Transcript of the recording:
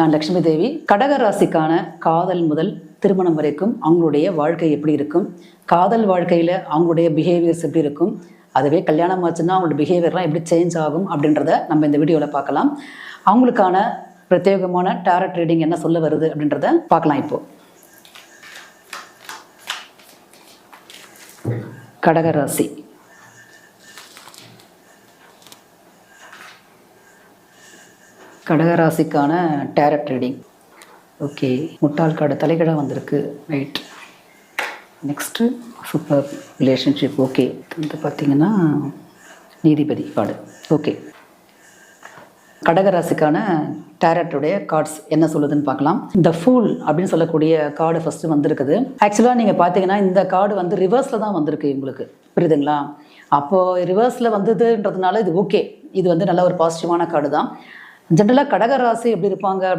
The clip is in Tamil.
நான் லக்ஷ்மி தேவி. கடகராசிக்கான காதல் முதல் திருமணம் வரைக்கும் அவங்களுடைய வாழ்க்கை எப்படி இருக்கும்? காதல் வாழ்க்கையில் அவங்களுடைய பிஹேவியர்ஸ் எப்படி இருக்கும்? அதுவே கல்யாணம் ஆச்சுன்னா அவங்களோட பிஹேவியர்லாம் எப்படி சேஞ்ச் ஆகும் அப்படின்றத நம்ம இந்த வீடியோவில் பார்க்கலாம். அவங்களுக்கான பிரத்யேகமான டேரட் ரீடிங் என்ன சொல்ல வருது அப்படின்றத பார்க்கலாம் இப்போ. கடகராசி. கடகராசிக்கான டேரட் ரீடிங் ஓகே முட்டாள் காடு தலைகீழாக வந்திருக்கு. Right next super relationship okay வந்து பார்த்தீங்கன்னா நீதிபதி கார்டு ஓகே கடகராசிக்கான டேரட்டுடைய கார்ட்ஸ் என்ன சொல்லுதுன்னு பார்க்கலாம். இந்த ஃபூல் அப்படின்னு சொல்லக்கூடிய கார்டு ஃபஸ்ட்டு வந்திருக்குது. ஆக்சுவலாக நீங்கள் பார்த்தீங்கன்னா இந்த கார்டு வந்து ரிவர்ஸில் தான் வந்திருக்கு உங்களுக்கு புரியுதுங்களா? அப்போது ரிவர்ஸில் வந்ததுன்றதுனால இது ஓகே இது வந்து நல்ல ஒரு பாசிட்டிவான கார்டு தான். ஜென்ரலாக கடகராசி எப்படி இருப்பாங்க அப்படி